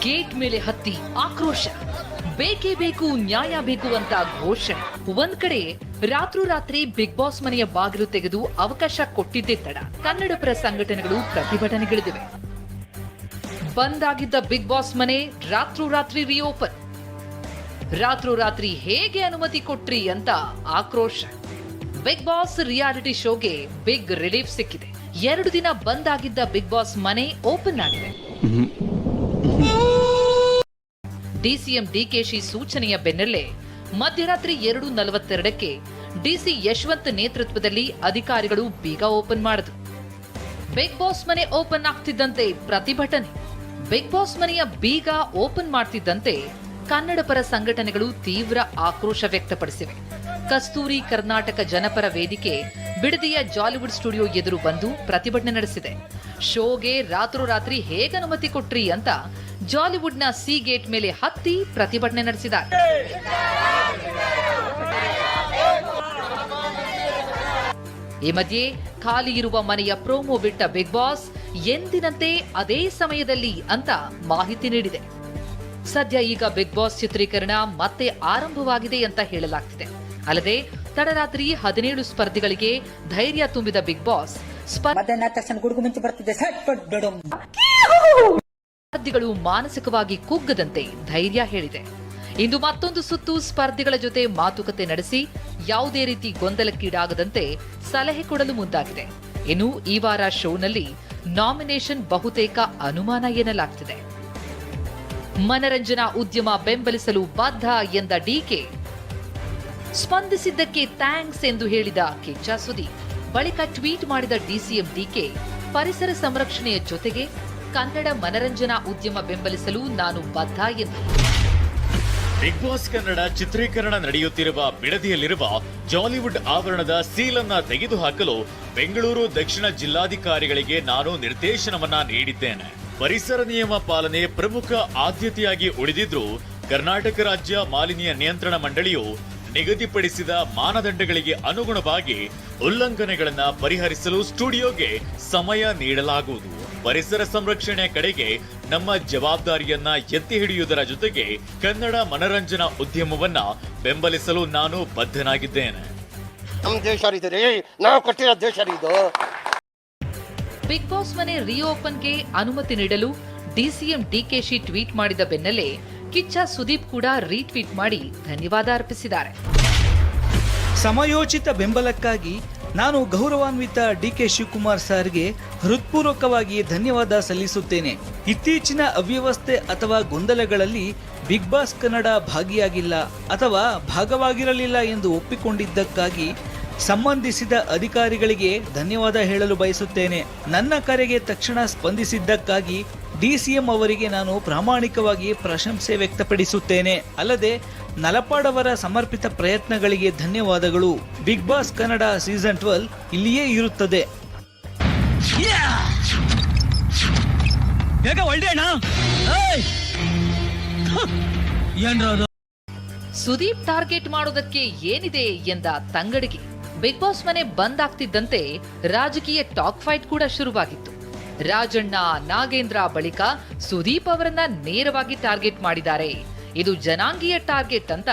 Gate ಮೇಲೆ ಹತ್ತಿ ಆಕ್ರೋಶ. ಬೇಕೇ ಬೇಕು, ನ್ಯಾಯ ಬೇಕು ಅಂತ ಘೋಷಣೆ. ಒಂದ್ ಕಡೆ ರಾತ್ರೋರಾತ್ರಿ ಬಿಗ್ ಬಾಸ್ ಮನೆಯ ಬಾಗಿಲು ತೆಗೆದು ಅವಕಾಶ ಕೊಟ್ಟಿದ್ದೇ ತಡ. ಕನ್ನಡಪರ ಸಂಘಟನೆಗಳು ಪ್ರತಿಭಟನೆಗಿಳಿದಿವೆ. ಬಂದ್ ಆಗಿದ್ದ ಬಿಗ್ ಬಾಸ್ ಮನೆ ರಾತ್ರೋರಾತ್ರಿ ರಿಓಪನ್ ರಾತ್ರೋರಾತ್ರಿ ಹೇಗೆ ಅನುಮತಿ ಕೊಟ್ರಿ ಅಂತ ಆಕ್ರೋಶ. ಬಿಗ್ ಬಾಸ್ ರಿಯಾಲಿಟಿ ಶೋಗೆ ಬಿಗ್ ರಿಲೀಫ್ ಸಿಕ್ಕಿದೆ. ಎರಡು ದಿನ ಬಂದ್ ಆಗಿದ್ದ ಬಿಗ್ ಬಾಸ್ ಮನೆ ಓಪನ್ ಆಗಿದೆ. ಡಿಸಿಎಂ ಡಿಕೆಶಿ ಸೂಚನೆಯ ಬೆನ್ನಲ್ಲೇ ಮಧ್ಯರಾತ್ರಿ ಎರಡು ನಲವತ್ತೆರಡಕ್ಕೆ ಡಿಸಿ ಯಶವಂತ್ ನೇತೃತ್ವದಲ್ಲಿ ಅಧಿಕಾರಿಗಳು ಬೀಗ ಓಪನ್ ಮಾಡಿದ್ರು. ಬಿಗ್ ಬಾಸ್ ಮನೆ ಓಪನ್ ಆಗ್ತಿದ್ದಂತೆ ಪ್ರತಿಭಟನೆ. ಬಿಗ್ ಬಾಸ್ ಮನೆಯ ಬೀಗ ಓಪನ್ ಮಾಡ್ತಿದ್ದಂತೆ ಕನ್ನಡ ಪರ ಸಂಘಟನೆಗಳು ತೀವ್ರ ಆಕ್ರೋಶ ವ್ಯಕ್ತಪಡಿಸಿವೆ. ಕಸ್ತೂರಿ ಕರ್ನಾಟಕ ಜನಪರ ವೇದಿಕೆ ಬಿಡದಿಯ ಜಾಲಿವುಡ್ ಸ್ಟುಡಿಯೋ ಎದುರು ಬಂದು ಪ್ರತಿಭಟನೆ ನಡೆಸಿದೆ. ಶೋಗೆ ರಾತ್ರೋರಾತ್ರಿ ಹೇಗೆ ಅನುಮತಿ ಕೊಟ್ರಿ ಅಂತ ಜಾಲಿವುಡ್ನ ಸಿ ಗೇಟ್ ಮೇಲೆ ಹತ್ತಿ ಪ್ರತಿಭಟನೆ ನಡೆಸಿದ್ದಾರೆ. ಈ ಮಧ್ಯೆ ಖಾಲಿ ಇರುವ ಮನೆಯ ಪ್ರೋಮೋ ಬಿಟ್ಟ ಬಿಗ್ ಬಾಸ್ ಎಂದಿನಂತೆ ಅದೇ ಸಮಯದಲ್ಲಿ ಅಂತ ಮಾಹಿತಿ ನೀಡಿದೆ. ಸದ್ಯ ಈಗ ಬಿಗ್ ಬಾಸ್ ಚಿತ್ರೀಕರಣ ಮತ್ತೆ ಆರಂಭವಾಗಿದೆ ಅಂತ ಹೇಳಲಾಗ್ತಿದೆ. ಅಲ್ಲದೆ ತಡರಾತ್ರಿ ಹದಿನೇಳು ಸ್ಪರ್ಧಿಗಳಿಗೆ ಧೈರ್ಯ ತುಂಬಿದ ಬಿಗ್ ಬಾಸ್ ಮಧ್ಯಾಹ್ನ ಸ್ಪರ್ಧಿಗಳು ಮಾನಸಿಕವಾಗಿ ಕುಗ್ಗದಂತೆ ಧೈರ್ಯ ಹೇಳಿದೆ. ಇಂದು ಮತ್ತೊಂದು ಸುತ್ತು ಸ್ಪರ್ಧಿಗಳ ಜೊತೆ ಮಾತುಕತೆ ನಡೆಸಿ ಯಾವುದೇ ರೀತಿ ಗೊಂದಲಕ್ಕೀಡಾಗದಂತೆ ಸಲಹೆ ಕೊಡಲು ಮುಂದಾಗಿದೆ. ಇನ್ನು ಈ ವಾರ ಶೋನಲ್ಲಿ ನಾಮಿನೇಷನ್ ಬಹುತೇಕ ಅನುಮಾನ ಎನ್ನಲಾಗ್ತಿದೆ. ಮನರಂಜನಾ ಉದ್ಯಮ ಬೆಂಬಲಿಸಲು ಬದ್ಧ ಎಂದ ಡಿಕೆ ಸ್ಪಂದಿಸಿದ್ದಕ್ಕೆ ಥ್ಯಾಂಕ್ಸ್ ಎಂದು ಹೇಳಿದ ಕಿಚ್ಚ ಸುದೀಪ್. ಬಳಿಕ ಟ್ವೀಟ್ ಮಾಡಿದ ಡಿಸಿಎಂ ಡಿಕೆ ಪರಿಸರ ಸಂರಕ್ಷಣೆಯ ಜೊತೆಗೆ ಕನ್ನಡ ಮನರಂಜನಾ ಉದ್ಯಮ ಬೆಂಬಲಿಸಲು ನಾನು ಬದ್ಧ ಎಂದು. ಬಿಗ್ ಬಾಸ್ ಕನ್ನಡ ಚಿತ್ರೀಕರಣ ನಡೆಯುತ್ತಿರುವ ಬಿಡದಿಯಲ್ಲಿರುವ ಜಾಲಿವುಡ್ ಆವರಣದ ಸೀಲನ್ನ ತೆಗೆದುಹಾಕಲು ಬೆಂಗಳೂರು ದಕ್ಷಿಣ ಜಿಲ್ಲಾಧಿಕಾರಿಗಳಿಗೆ ನಾನು ನಿರ್ದೇಶನವನ್ನ ನೀಡಿದ್ದೇನೆ. ಪರಿಸರ ನಿಯಮ ಪಾಲನೆ ಪ್ರಮುಖ ಆದ್ಯತೆಯಾಗಿ ಉಳಿದಿದ್ರೂ ಕರ್ನಾಟಕ ರಾಜ್ಯ ಮಾಲಿನ್ಯ ನಿಯಂತ್ರಣ ಮಂಡಳಿಯು ನಿಗದಿಪಡಿಸಿದ ಮಾನದಂಡಗಳಿಗೆ ಅನುಗುಣವಾಗಿ ಉಲ್ಲಂಘನೆಗಳನ್ನು ಪರಿಹರಿಸಲು ಸ್ಟುಡಿಯೋಗೆ ಸಮಯ ನೀಡಲಾಗುವುದು. ಪರಿಸರ ಸಂರಕ್ಷಣೆ ಕಡೆಗೆ ನಮ್ಮ ಜವಾಬ್ದಾರಿಯನ್ನ ಎತ್ತಿ ಹಿಡಿಯುವುದರ ಜೊತೆಗೆ ಕನ್ನಡ ಮನರಂಜನಾ ಉದ್ಯಮವನ್ನ ಬೆಂಬಲಿಸಲು ನಾನು ಬದ್ಧನಾಗಿದ್ದೇನೆ. ನಮ್ಮ ದೇಶ ರೀ ನಾವು ಕೊಟ್ಟಿರೋ ದೇಶ ರೀ ಇದು ಬಿಗ್ ಬಾಸ್ ಮನೆ ರಿಓಪನ್ಗೆ ಅನುಮತಿ ನೀಡಲು ಡಿಸಿಎಂ ಡಿಕೆಶಿ ಟ್ವೀಟ್ ಮಾಡಿದ ಬೆನ್ನಲ್ಲೇ ಕಿಚ್ಚ ಸುದೀಪ್ ಕೂಡ ರೀಟ್ವೀಟ್ ಮಾಡಿ ಧನ್ಯವಾದ ಅರ್ಪಿಸಿದ್ದಾರೆ. ಸಮಯೋಚಿತ ಬೆಂಬಲಕ್ಕಾಗಿ ನಾನು ಗೌರವಾನ್ವಿತ ಡಿ ಕೆ ಶಿವಕುಮಾರ್ ಸರ್ಗೆ ಹೃತ್ಪೂರ್ವಕವಾಗಿ ಧನ್ಯವಾದ ಸಲ್ಲಿಸುತ್ತೇನೆ. ಇತ್ತೀಚಿನ ಅವ್ಯವಸ್ಥೆ ಅಥವಾ ಗೊಂದಲಗಳಲ್ಲಿ ಬಿಗ್ ಬಾಸ್ ಕನ್ನಡ ಭಾಗಿಯಾಗಿಲ್ಲ ಅಥವಾ ಭಾಗವಾಗಿರಲಿಲ್ಲ ಎಂದು ಒಪ್ಪಿಕೊಂಡಿದ್ದಕ್ಕಾಗಿ ಸಂಬಂಧಿಸಿದ ಅಧಿಕಾರಿಗಳಿಗೆ ಧನ್ಯವಾದ ಹೇಳಲು ಬಯಸುತ್ತೇನೆ. ನನ್ನ ಕರೆಗೆ ತಕ್ಷಣ ಸ್ಪಂದಿಸಿದ್ದಕ್ಕಾಗಿ ಡಿಸಿಎಂ ಅವರಿಗೆ ನಾನು ಪ್ರಾಮಾಣಿಕವಾಗಿ ಪ್ರಶಂಸೆ ವ್ಯಕ್ತಪಡಿಸುತ್ತೇನೆ. ಅಲ್ಲದೆ ನಲಪಾಡವರ ಸಮರ್ಪಿತ ಪ್ರಯತ್ನಗಳಿಗೆ ಧನ್ಯವಾದಗಳು. Big Boss Kannada season twelve ಇಲ್ಲಿಯೇ ಇರುತ್ತದೆ. ಸುದೀಪ್ ಟಾರ್ಗೆಟ್ ಮಾಡೋದಕ್ಕೆ ಏನಿದೆ ಎಂದ ತಂಗಡಿಗೆ. ಬಿಗ್ ಬಾಸ್ ಮನೆ ಬಂದ್ ಆಗ್ತಿದ್ದಂತೆ ರಾಜಕೀಯ ಟಾಕ್ ಫೈಟ್ ಕೂಡ ಶುರುವಾಗಿತ್ತು. ರಾಜಣ್ಣ ನಾಗೇಂದ್ರ ಬಳಿಕ ಸುದೀಪ್ ಅವರನ್ನ ನೇರವಾಗಿ ಟಾರ್ಗೆಟ್ ಮಾಡಿದ್ದಾರೆ. ಇದು ಜನಾಂಗೀಯ ಟಾರ್ಗೆಟ್ ಅಂತ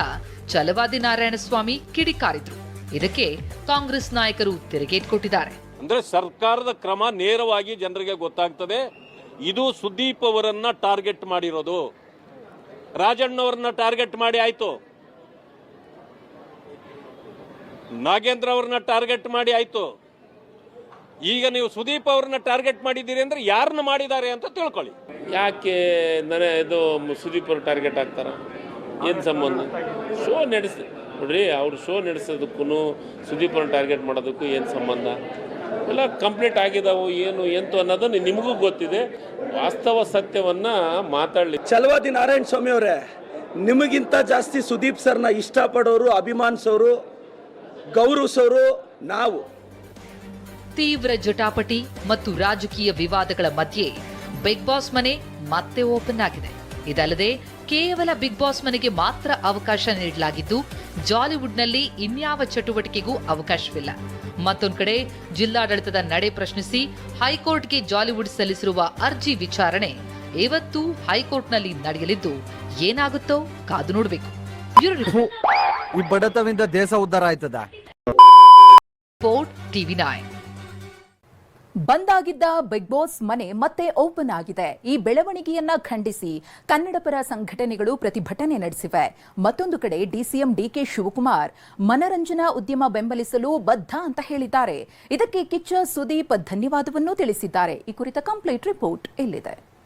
ಛಲವಾದಿ ನಾರಾಯಣಸ್ವಾಮಿ ಕಿಡಿಕಾರಿದ್ರು. ಇದಕ್ಕೆ ಕಾಂಗ್ರೆಸ್ ನಾಯಕರು ತಿರುಗೇಟ್ ಕೊಟ್ಟಿದ್ದಾರೆ. ಅಂದ್ರೆ ಸರ್ಕಾರದ ಕ್ರಮ ನೇರವಾಗಿ ಜನರಿಗೆ ಗೊತ್ತಾಗ್ತದೆ. ಇದು ಸುದೀಪ್ ಅವರನ್ನ ಟಾರ್ಗೆಟ್ ಮಾಡಿರೋದು. ರಾಜಣ್ಣವರನ್ನ ಟಾರ್ಗೆಟ್ ಮಾಡಿ ಆಯ್ತು. ನಾಗೇಂದ್ರ ಅವ್ರನ್ನ ಟಾರ್ಗೆಟ್ ಮಾಡಿ ಆಯ್ತು. ಈಗ ನೀವು ಸುದೀಪ್ ಅವ್ರನ್ನ ಟಾರ್ಗೆಟ್ ಮಾಡಿದ್ದೀರಿ ಅಂದ್ರೆ ಯಾರನ್ನ ಮಾಡಿದ್ದಾರೆ ಅಂತ ತಿಳ್ಕೊಳ್ಳಿ. ಯಾಕೆ ನನಗೆ ಇದು ಸುದೀಪರು ಅವ್ರು ಟಾರ್ಗೆಟ್ ಆಗ್ತಾರ? ಏನು ಸಂಬಂಧ? ಶೋ ನಡೆಸ ನೋಡ್ರಿ ಅವ್ರು ಶೋ ನಡೆಸೋದಕ್ಕೂ ಸುದೀಪ್ ಅವ್ರನ್ನ ಟಾರ್ಗೆಟ್ ಮಾಡೋದಕ್ಕೂ ಏನು ಸಂಬಂಧ? ಎಲ್ಲ ಕಂಪ್ಲೀಟ್ ಆಗಿದಾವು ಏನು ಎಂತು ಅನ್ನೋದನ್ನು ನಿಮಗೂ ಗೊತ್ತಿದೆ. ವಾಸ್ತವ ಸತ್ಯವನ್ನ ಮಾತಾಡಲಿ. ಚಲವಾದಿ ನಾರಾಯಣ ಸ್ವಾಮಿ ಅವರೇ ನಿಮಗಿಂತ ಜಾಸ್ತಿ ಸುದೀಪ್ ಸರ್ನ ಇಷ್ಟಪಡೋರು ಅಭಿಮಾನಿಸೋರು ಗೌರವಿಸೋರು ನಾವು. ತೀವ್ರ ಜಟಾಪಟಿ ಮತ್ತು ರಾಜಕೀಯ ವಿವಾದಗಳ ಮಧ್ಯೆ ಬಿಗ್ ಬಾಸ್ ಮನೆ ಮತ್ತೆ ಓಪನ್ ಆಗಿದೆ. ಇದಲ್ಲದೆ ಕೇವಲ ಬಿಗ್ ಬಾಸ್ ಮನೆಗೆ ಮಾತ್ರ ಅವಕಾಶ ನೀಡಲಾಗಿದ್ದು ಜಾಲಿವುಡ್ನಲ್ಲಿ ಇನ್ಯಾವ ಚಟುವಟಿಕೆಗೂ ಅವಕಾಶವಿಲ್ಲ. ಮತ್ತೊಂದು ಕಡೆ ಜಿಲ್ಲಾಡಳಿತದ ನಡೆ ಪ್ರಶ್ನಿಸಿ ಹೈಕೋರ್ಟ್ಗೆ ಜಾಲಿವುಡ್ ಸಲ್ಲಿಸಿರುವ ಅರ್ಜಿ ವಿಚಾರಣೆ ಇವತ್ತು ಹೈಕೋರ್ಟ್ನಲ್ಲಿ ನಡೆಯಲಿದ್ದು ಏನಾಗುತ್ತೋ ಕಾದು ನೋಡಬೇಕು. ಈ ಬಡತವಿಂದ ದೇಶ ಉದ್ಧಾರ ಆಯ್ತದ? ಟಿವಿ ನೈನ್ ಬಂದಾಗಿದ್ದ ಬಿಗ್ ಬಾಸ್ ಮನೆ ಮತ್ತೆ ಓಪನ್ ಆಗಿದೆ. ಈ ಬೆಳವಣಿಗೆಯನ್ನ ಖಂಡಿಸಿ ಕನ್ನಡಪರ ಸಂಘಟನೆಗಳು ಪ್ರತಿಭಟನೆ ನಡೆಸಿವೆ. ಮತ್ತೊಂದು ಕಡೆ ಡಿಸಿಎಂ ಡಿಕೆ ಶಿವಕುಮಾರ್, ಮನರಂಜನಾ ಉದ್ಯಮ ಬೆಂಬಲಿಸಲು ಬದ್ಧ ಅಂತ ಹೇಳಿದ್ದಾರೆ. ಇದಕ್ಕೆ ಕಿಚ್ಚ ಸುದೀಪ್ ಧನ್ಯವಾದವನ್ನು ತಿಳಿಸಿದ್ದಾರೆ. ಈ ಕುರಿತ ಕಂಪ್ಲೀಟ್ ರಿಪೋರ್ಟ್ ಇಲ್ಲಿದೆ.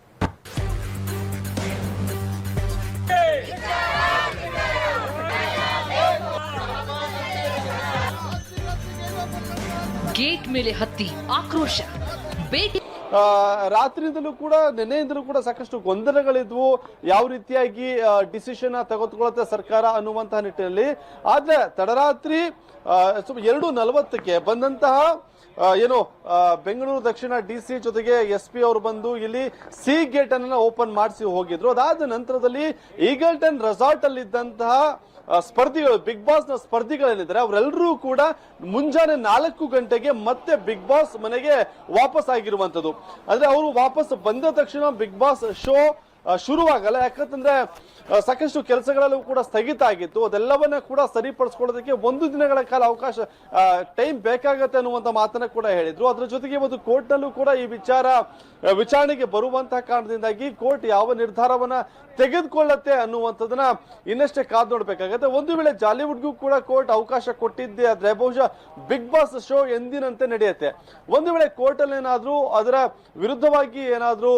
ಗೇಟ್ ಮೇಲೆ ಹತ್ತಿ ಆಕ್ರೋಶ. ಭೇಟಿ ರಾತ್ರಿಯಿಂದಲೂ ಕೂಡ, ನಿನ್ನೆಯಿಂದಲೂ ಕೂಡ ಸಾಕಷ್ಟು ಗೊಂದಲಗಳಿದ್ವು. ಯಾವ ರೀತಿಯಾಗಿ ಡಿಸಿಷನ್ ತೆಗೆದುಕೊಳ್ಳುತ್ತೆ ಸರ್ಕಾರ ಅನ್ನುವಂತಹ ನಿಟ್ಟಿನಲ್ಲಿ. ಆದ್ರೆ, ತಡರಾತ್ರಿ ಎರಡು ನಲವತ್ತಕ್ಕೆ ಬಂದಂತಹ ಏನು ಬೆಂಗಳೂರು ದಕ್ಷಿಣ ಡಿ ಸಿ ಜೊತೆಗೆ ಎಸ್ ಪಿ ಅವರು ಬಂದು ಇಲ್ಲಿ ಸಿ ಗೇಟ್ ಅನ್ನ ಓಪನ್ ಮಾಡಿಸಿ ಹೋಗಿದ್ರು. ಅದಾದ ನಂತರದಲ್ಲಿ ಈಗಲ್ಟನ್ ರೆಸಾರ್ಟ್ ಅಲ್ಲಿ ಇದ್ದಂತಹ ಸ್ಪರ್ಧಿಗಳು ಬಿಗ್ ಬಾಸ್ನ ಸ್ಪರ್ಧಿಗಳೇನಿದ್ದಾರೆ ಅವರೆಲ್ಲರೂ ಕೂಡ ಮುಂಜಾನೆ ನಾಲ್ಕು ಗಂಟೆಗೆ ಮತ್ತೆ ಬಿಗ್ ಬಾಸ್ ಮನೆಗೆ ವಾಪಸ್ ಆಗಿರುವಂತದ್ದು ಅಂದ್ರೆ ಅವರು ವಾಪಸ್ ಬಂದ ತಕ್ಷಣ ಬಿಗ್ ಬಾಸ್ ಶೋ ಶುರುವಾಗಲ್ಲ. ಯಾಕಂತಂದ್ರೆ ಸಾಕಷ್ಟು ಕೆಲಸಗಳಲ್ಲೂ ಕೂಡ ಸ್ಥಗಿತ ಆಗಿತ್ತು. ಅದೆಲ್ಲವನ್ನ ಕೂಡ ಸರಿಪಡಿಸ್ಕೊಳ್ಳೋದಕ್ಕೆ ಒಂದು ದಿನಗಳ ಕಾಲ ಅವಕಾಶ ಟೈಮ್ ಬೇಕಾಗತ್ತೆ ಅನ್ನುವಂತ ಮಾತನ್ನ ಕೂಡ ಹೇಳಿದ್ರು. ಅದ್ರ ಜೊತೆಗೆ ಒಂದು ಕೋರ್ಟ್ ನಲ್ಲೂ ಕೂಡ ಈ ವಿಚಾರ ವಿಚಾರಣೆಗೆ ಬರುವಂತಹ ಕಾರಣದಿಂದಾಗಿ ಕೋರ್ಟ್ ಯಾವ ನಿರ್ಧಾರವನ್ನ ತೆಗೆದುಕೊಳ್ಳತ್ತೆ ಅನ್ನುವಂಥದ್ದನ್ನ ಇನ್ನಷ್ಟೇ ಕಾದು ನೋಡ್ಬೇಕಾಗತ್ತೆ. ಒಂದು ವೇಳೆ ಜಾಲಿವುಡ್ಗೂ ಕೂಡ ಕೋರ್ಟ್ ಅವಕಾಶ ಕೊಟ್ಟಿದ್ದೆ ಆದ್ರೆ, ಬಹುಶಃ ಬಿಗ್ ಬಾಸ್ ಶೋ ಎಂದಿನಂತೆ ನಡೆಯುತ್ತೆ. ಒಂದು ವೇಳೆ ಕೋರ್ಟ್ ಅಲ್ಲಿ ಏನಾದ್ರೂ ಅದರ ವಿರುದ್ಧವಾಗಿ ಏನಾದ್ರೂ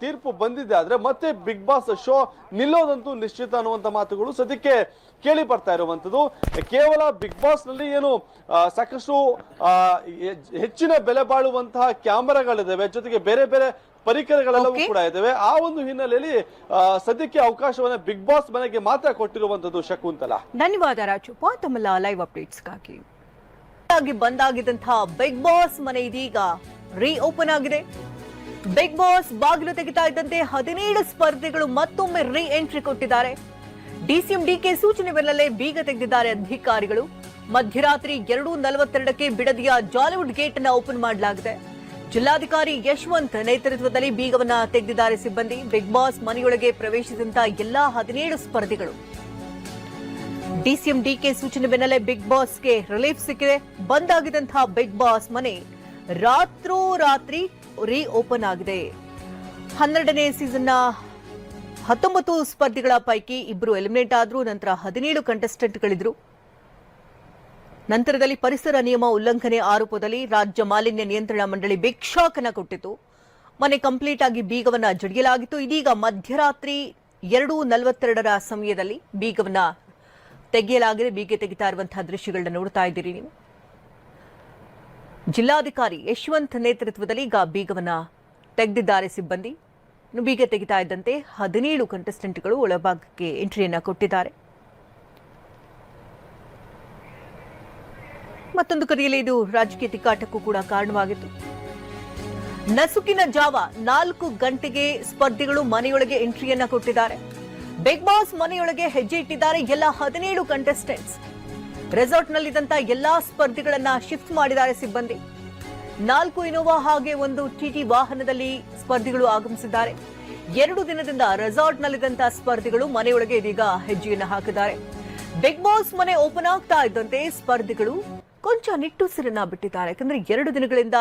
ತೀರ್ಪು ಬಂದಿದೆ ಆದ್ರೆ ಮತ್ತೆ ಬಿಗ್ ಬಾಸ್ ಶೋ ನಿಲ್ಲೋದಂತೂ ನಿಶ್ಚಿತ ಅನ್ನುವಂತ ಮಾತುಗಳು ಸದ್ಯಕ್ಕೆ ಕೇಳಿ ಬರ್ತಾ ಇರುವಂತದ್ದು ಕೇವಲ ಬಿಗ್ ಬಾಸ್ನಲ್ಲಿ ಏನು ಸಾಕಷ್ಟು ಹೆಚ್ಚಿನ ಬೆಲೆ ಬಾಳುವಂತಹ ಕ್ಯಾಮೆರಾಗಳಿದ್ದಾವೆ ಜೊತೆಗೆ ಬೇರೆ ಬೇರೆ ಪರಿಕರಗಳೆಲ್ಲವೂ ಕೂಡ ಇದ್ದಾವೆ ಆ ಒಂದು ಹಿನ್ನೆಲೆಯಲ್ಲಿ ಸದ್ಯಕ್ಕೆ ಅವಕಾಶವನ್ನ ಬಿಗ್ ಬಾಸ್ ಮನೆಗೆ ಮಾತ್ರ ಕೊಟ್ಟಿರುವಂತದ್ದು ಶಕುಂತಲಾ. ಧನ್ಯವಾದ ರಾಜಪ್ಪ ತಮ್ಮೆಲ್ಲ ಲೈವ್ ಅಪ್ಡೇಟ್ಸ್ಗಾಗಿ ಬಂದಾಗಿದ್ದಂತಹ ಬಿಗ್ ಬಾಸ್ ಮನೆ ಇದೀಗ ರೀ ಓಪನ್ ಆಗಿದೆ. ಬಿಗ್ ಬಾಸ್ ಬಾಗಿಲು ತೆಗಿತಾ ಇದ್ದಂತೆ ಹದಿನೇಳು ಸ್ಪರ್ಧಿಗಳು ಮತ್ತೊಮ್ಮೆ ರೀ ಎಂಟ್ರಿ ಕೊಟ್ಟಿದ್ದಾರೆ ಡಿಸಿಎಂ ಡಿಕೆ ಸೂಚನೆ ಬೆನ್ನಲ್ಲೇ ಬೀಗ ತೆಗೆದಿದ್ದಾರೆ ಅಧಿಕಾರಿಗಳು. ಮಧ್ಯರಾತ್ರಿ ಎರಡು ನಲವತ್ತೆರಡಕ್ಕೆ ಬಿಡದಿಯ ಜಾಲಿವುಡ್ ಗೇಟ್ ಅನ್ನ ಓಪನ್ ಮಾಡಲಾಗಿದೆ. ಜಿಲ್ಲಾಧಿಕಾರಿ ಯಶವಂತ್ ನೇತೃತ್ವದಲ್ಲಿ ಬೀಗವನ್ನ ತೆಗೆದಿದ್ದಾರೆ ಸಿಬ್ಬಂದಿ. ಬಿಗ್ ಬಾಸ್ ಮನೆಯೊಳಗೆ ಪ್ರವೇಶಿಸಿದಂತ ಎಲ್ಲಾ ಹದಿನೇಳು ಸ್ಪರ್ಧಿಗಳು. ಡಿಸಿಎಂ ಡಿಕೆ ಸೂಚನೆ ಬೆನ್ನಲ್ಲೇ ಬಿಗ್ ಬಾಸ್ಗೆ ರಿಲೀಫ್ ಸಿಕ್ಕಿದೆ. ಬಂದಾಗಿದ್ದಂತಹ ಬಿಗ್ ಬಾಸ್ ಮನೆ ರಾತ್ರೋ ರಾತ್ರಿ ರೀ ಓಪನ್ ಆಗಿದೆ. ಹನ್ನೆರಡನೇ ಸೀಸನ್ನ ಹತ್ತೊಂಬತ್ತು ಸ್ಪರ್ಧಿಗಳ ಪೈಕಿ ಇಬ್ಬರು ಎಲಿಮಿನೇಟ್ ಆದ್ರು, ನಂತರ ಹದಿನೇಳು ಕಂಟೆಸ್ಟೆಂಟ್ಗಳಿದ್ರು ನಂತರದಲ್ಲಿ ಪರಿಸರ ನಿಯಮ ಉಲ್ಲಂಘನೆ ಆರೋಪದಲ್ಲಿ ರಾಜ್ಯ ಮಾಲಿನ್ಯ ನಿಯಂತ್ರಣ ಮಂಡಳಿ ಬಿಗ್ ಕೊಟ್ಟಿತು. ಮನೆ ಕಂಪ್ಲೀಟ್ ಆಗಿ ಬೀಗವನ್ನ ಜಡಿಯಲಾಗಿತ್ತು. ಇದೀಗ ಮಧ್ಯರಾತ್ರಿ ಎರಡು ನಲವತ್ತೆರಡರ ಸಮಯದಲ್ಲಿ ಬೀಗವನ್ನ ತೆಗೆಯಲಾಗಿದೆ. ಬೀಗ ತೆಗಿತಾ ಇರುವಂತಹ ದೃಶ್ಯಗಳನ್ನ ನೋಡ್ತಾ ಇದ್ದೀರಿ ನೀವು. ಜಿಲ್ಲಾಧಿಕಾರಿ ಯಶವಂತ್ ನೇತೃತ್ವದಲ್ಲಿ ಈಗ ಬೀಗವನ್ನ ತೆಗೆದಿದ್ದಾರೆ ಸಿಬ್ಬಂದಿ. ಬೀಗ ತೆಗಿತಾ ಇದ್ದಂತೆ ಹದಿನೇಳು ಕಂಟೆಸ್ಟೆಂಟ್ಗಳು ಒಳಭಾಗಕ್ಕೆ ಎಂಟ್ರಿಯನ್ನ ಕೊಟ್ಟಿದ್ದಾರೆ. ಮತ್ತೊಂದು ಕಡೆಯಲ್ಲಿ ಇದು ರಾಜಕೀಯ ತಿಕ್ಕಾಟಕ್ಕೂ ಕೂಡ ಕಾರಣವಾಗಿತ್ತು. ನಸುಕಿನ ಜಾವ ನಾಲ್ಕು ಗಂಟೆಗೆ ಸ್ಪರ್ಧಿಗಳು ಮನೆಯೊಳಗೆ ಎಂಟ್ರಿಯನ್ನ ಕೊಟ್ಟಿದ್ದಾರೆ. ಬಿಗ್ ಬಾಸ್ ಮನೆಯೊಳಗೆ ಹೆಜ್ಜೆ ಇಟ್ಟಿದ್ದಾರೆ ಎಲ್ಲ ಹದಿನೇಳು ಕಂಟೆಸ್ಟೆಂಟ್ಸ್ ರೆಸಾರ್ಟ್ನಲ್ಲಿದ್ದಂತ ಎಲ್ಲಾ ಸ್ಪರ್ಧಿಗಳನ್ನ ಶಿಫ್ಟ್ ಮಾಡಿದ್ದಾರೆ ಸಿಬ್ಬಂದಿ. ನಾಲ್ಕು ಇನೋವಾ ಹಾಗೆ ಒಂದು ಟಿಟಿ ವಾಹನದಲ್ಲಿ ಸ್ಪರ್ಧಿಗಳು ಆಗಮಿಸಿದ್ದಾರೆ. ಎರಡು ದಿನದಿಂದ ರೆಸಾರ್ಟ್ನಲ್ಲಿದ್ದಂಥ ಸ್ಪರ್ಧಿಗಳು ಮನೆಯೊಳಗೆ ಇದೀಗ ಹೆಜ್ಜೆಯನ್ನು ಹಾಕಿದ್ದಾರೆ. ಬಿಗ್ ಬಾಸ್ ಮನೆ ಓಪನ್ ಆಗ್ತಾ ಇದ್ದಂತೆ ಸ್ಪರ್ಧಿಗಳು ಕೊಂಚ ನಿಟ್ಟುಸಿರನ್ನ ಬಿಟ್ಟಿದ್ದಾರೆ. ಯಾಕಂದ್ರೆ ಎರಡು ದಿನಗಳಿಂದ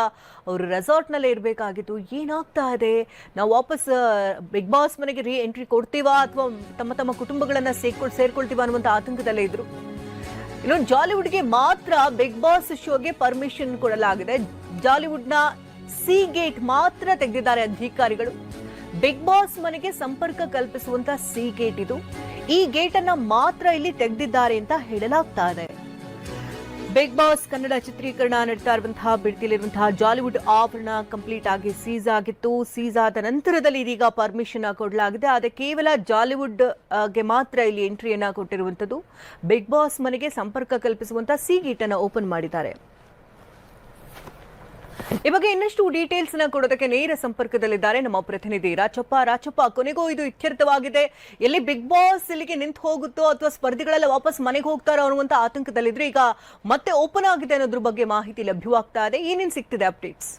ಅವರು ರೆಸಾರ್ಟ್ನಲ್ಲೇ ಇರಬೇಕಾಗಿತ್ತು. ಏನಾಗ್ತಾ ಇದೆ? ನಾವು ವಾಪಸ್ ಬಿಗ್ ಬಾಸ್ ಮನೆಗೆ ರೀ ಎಂಟ್ರಿ ಕೊಡ್ತೀವಾ ಅಥವಾ ತಮ್ಮ ತಮ್ಮ ಕುಟುಂಬಗಳನ್ನ ಸೇರ್ಕೊಳ್ ಸೇರ್ಕೊಳ್ತೀವಾ ಅನ್ನುವಂಥ ಆತಂಕದಲ್ಲೇ ಇದ್ರು. ಇನ್ನು ಜಾಲಿವುಡ್ಗೆ ಮಾತ್ರ ಬಿಗ್ ಬಾಸ್ ಶೋಗೆ ಪರ್ಮಿಷನ್ ಕೊಡಲಾಗಿದೆ. ಜಾಲಿವುಡ್ನ ಸಿ ಗೇಟ್ ಮಾತ್ರ ತೆಗೆದಿದ್ದಾರೆ ಅಧಿಕಾರಿಗಳು. ಬಿಗ್ ಬಾಸ್ ಮನೆಗೆ ಸಂಪರ್ಕ ಕಲ್ಪಿಸುವಂತ ಸಿ ಗೇಟ್ ಇದು. ಈ ಗೇಟ್ ಅನ್ನ ಮಾತ್ರ ಇಲ್ಲಿ ತೆಗೆದಿದ್ದಾರೆ ಅಂತ ಹೇಳಲಾಗ್ತಾ ಇದೆ. ಬಿಗ್ ಬಾಸ್ ಕನ್ನಡ ಚಿತ್ರೀಕರಣ ನಡೀತಾ ಇರುವಂತಹ ಬಿಡ್ತಿಲಿರುವಂತಹ ಜಾಲಿವುಡ್ ಆವರಣ ಕಂಪ್ಲೀಟ್ ಆಗಿ ಸೀಸ್ ಆಗಿತ್ತು. ಸೀಸ್ ಆದ ನಂತರದಲ್ಲಿ ಇದೀಗ ಪರ್ಮಿಷನ್ ಕೊಡಲಾಗಿದೆ. ಆದರೆ ಕೇವಲ ಜಾಲಿವುಡ್ಗೆ ಮಾತ್ರ ಇಲ್ಲಿ ಎಂಟ್ರಿಯನ್ನ ಕೊಟ್ಟಿರುವಂಥದ್ದು. ಬಿಗ್ ಬಾಸ್ ಮನೆಗೆ ಸಂಪರ್ಕ ಕಲ್ಪಿಸುವಂತಹ ಸಿ ಗೇಟ್ ಅನ್ನ ಓಪನ್ ಮಾಡಿದ್ದಾರೆ. ಈ ಬಗ್ಗೆ ಇನ್ನಷ್ಟು ಡೀಟೇಲ್ಸ್ನ ಕೊಡೋದಕ್ಕೆ ನೇರ ಸಂಪರ್ಕದಲ್ಲಿದ್ದಾರೆ ನಮ್ಮ ಪ್ರತಿನಿಧಿ. ರಾಚಪ್ಪ ರಾಚಪ್ಪ ಕೊನೆಗೂ ಇದು ಇತ್ಯರ್ಥವಾಗಿದೆ. ಎಲ್ಲಿ ಬಿಗ್ ಬಾಸ್ ಇಲ್ಲಿಗೆ ನಿಂತು ಹೋಗುತ್ತೋ ಅಥವಾ ಸ್ಪರ್ಧಿಗಳೆಲ್ಲ ವಾಪಸ್ ಮನೆಗೆ ಹೋಗ್ತಾರೋ ಅನ್ನುವಂತ ಆತಂಕದಲ್ಲಿದ್ರೆ ಈಗ ಮತ್ತೆ ಓಪನ್ ಆಗಿದೆ ಅನ್ನೋದ್ರ ಬಗ್ಗೆ ಮಾಹಿತಿ ಲಭ್ಯವಾಗ್ತಾ ಇದೆ. ಏನೇನ್ ಸಿಗ್ತಿದೆ ಅಪ್ಡೇಟ್ಸ್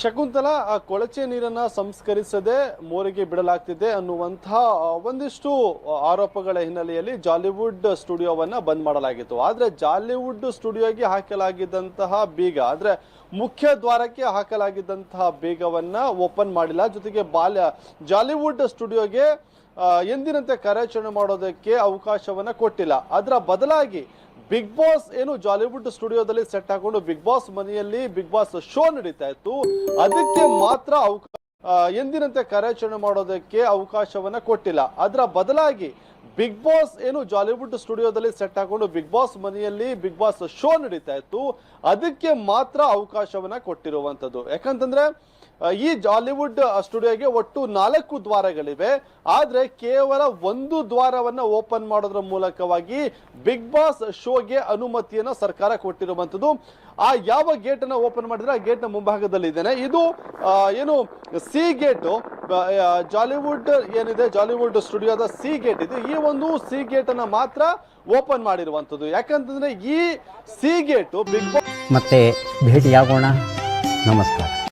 ಶಕುಂತಲಾ, ಆ ಕೊಳಚೆ ನೀರನ್ನ ಸಂಸ್ಕರಿಸದೆ ಮೋರಿಗೆ ಬಿಡಲಾಗ್ತಿದೆ ಅನ್ನುವಂತಹ ಒಂದಿಷ್ಟು ಆರೋಪಗಳ ಹಿನ್ನೆಲೆಯಲ್ಲಿ ಜಾಲಿವುಡ್ ಸ್ಟುಡಿಯೋವನ್ನ ಬಂದ್ ಮಾಡಲಾಗಿತ್ತು. ಆದ್ರೆ ಜಾಲಿವುಡ್ ಸ್ಟುಡಿಯೋಗೆ ಹಾಕಲಾಗಿದ್ದಂತಹ ಬೀಗ ಅಂದ್ರೆ ಮುಖ್ಯ ದ್ವಾರಕ್ಕೆ ಹಾಕಲಾಗಿದ್ದಂತಹ ಬೀಗವನ್ನ ಓಪನ್ ಮಾಡಿಲ್ಲ. ಜೊತೆಗೆ ಬಾಲ್ಯ, ಜಾಲಿವುಡ್ ಸ್ಟುಡಿಯೋಗೆ ಎಂದಿನಂತೆ ಕಾರ್ಯಾಚರಣೆ ಮಾಡೋದಕ್ಕೆ ಅವಕಾಶವನ್ನ ಕೊಟ್ಟಿಲ್ಲ. ಅದರ ಬದಲಾಗಿ ಬಿಗ್ ಬಾಸ್ ಏನು ಜಾಲಿವುಡ್ ಸ್ಟುಡಿಯೋದಲ್ಲಿ ಸೆಟ್ ಹಾಕೊಂಡು ಬಿಗ್ ಬಾಸ್ ಮನೆಯಲ್ಲಿ ಬಿಗ್ ಬಾಸ್ ಶೋ ನಡೀತಾ ಇತ್ತು. ಅದಕ್ಕೆ ಮಾತ್ರ ಅವಕಾಶ ಎಂದಿನಂತೆ ಕಾರ್ಯಾಚರಣೆ ಮಾಡೋದಕ್ಕೆ ಅವಕಾಶವನ್ನ ಕೊಟ್ಟಿಲ್ಲ. ಅದರ ಬದಲಾಗಿ ಬಿಗ್ ಬಾಸ್ ಏನು ಜಾಲಿವುಡ್ ಸ್ಟುಡಿಯೋದಲ್ಲಿ ಸೆಟ್ ಹಾಕೊಂಡು ಬಿಗ್ ಬಾಸ್ ಮನೆಯಲ್ಲಿ ಬಿಗ್ ಬಾಸ್ ಶೋ ನಡೀತಾ ಇತ್ತು. ಅದಕ್ಕೆ ಮಾತ್ರ ಅವಕಾಶವನ್ನ ಕೊಟ್ಟಿರುವಂಥದ್ದು. ಯಾಕಂತಂದ್ರೆ ಈ ಜಾಲಿವುಡ್ ಸ್ಟುಡಿಯೋಗೆ ಒಟ್ಟು ನಾಲ್ಕು ದ್ವಾರಗಳಿವೆ. ಆದರೆ ಕೇವಲ ಒಂದು ದ್ವಾರವನ್ನ ಓಪನ್ ಮಾಡೋದ್ರ ಮೂಲಕವಾಗಿ ಬಿಗ್ ಬಾಸ್ ಶೋಗೆ ಅನುಮತಿಯನ್ನ ಸರ್ಕಾರ ಕೊಟ್ಟಿರುವಂಥದ್ದು. ಆ ಯಾವ ಗೇಟ್ ಅನ್ನ ಓಪನ್ ಮಾಡಿದ್ರೆ ಆ ಗೇಟ್ನ ಮುಂಭಾಗದಲ್ಲಿ ಇದ್ದೇನೆ. ಇದು ಏನು ಸಿ ಗೇಟ್ ಜಾಲಿವುಡ್ ಏನಿದೆ, ಜಾಲಿವುಡ್ ಸ್ಟುಡಿಯೋದ ಸಿ ಗೇಟ್ ಇದು. ಈ ಒಂದು ಸಿ ಗೇಟ್ ಅನ್ನ ಮಾತ್ರ ಓಪನ್ ಮಾಡಿರುವಂತದ್ದು ಯಾಕಂತಂದ್ರೆ ಈ ಸಿ ಗೇಟ್ ಬಿಗ್ ಬಾಸ್ ಮತ್ತೆ ಭೇಟಿಯಾಗೋಣ. ನಮಸ್ಕಾರ.